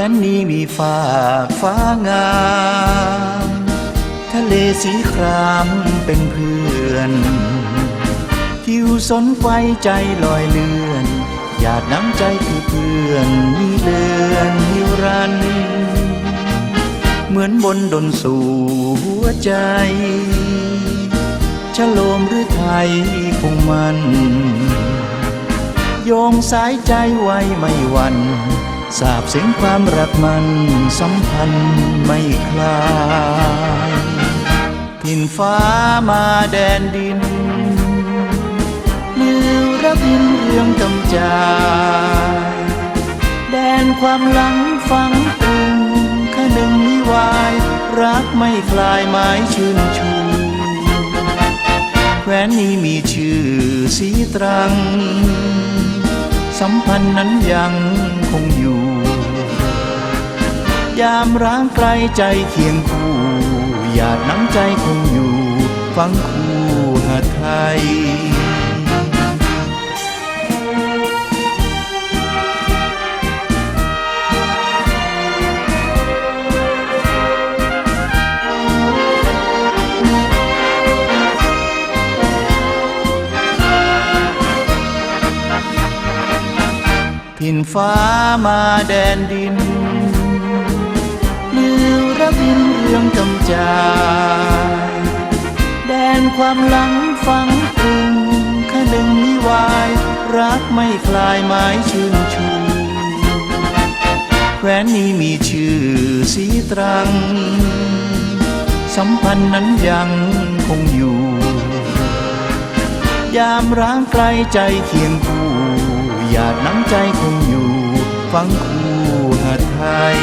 วนนี้มีฝากฟ้างาม ทะเลสีครามเป็นเพื่อน ทิวสนไฟใจลอยเลื่อน หยาดน้ำใจคือเพื่อนมีเลือนนิรัน เหมือนบนดนสู่หัวใจชะโลมหรือไทยคงมัน โยงสายใจไว้ไม่วัน สาบซึ้งความรักมันสัมพันธ์ไม่คลายทินฟ้ามาแดนดินมือรับยินเรื่องกำจายแดนความหลังฝังตึงขนึงมิวาย รักไม่คลายหมายชื่นชูแคว้นนี้มีชื่อสีตรัง สัมพันธ์นั้นยัง ยามร้างไกลใจเคียงคู่หยาดน้ำใจคงอยู่ฟังคู่หาไทยถิ่นฟ้ามาแดนดิน จาแดนความหลังฝังตรึงขนึงมิวาย รักไม่คลายหมายชื่นชูแคว้นนี้มีชื่อสีตรัง สัมพันธ์นั้นยังคงอยู่ ยามร้างไกลใจเคียงคู่หยาดน้ำใจคงอยู่ ฟังคู่หาไทย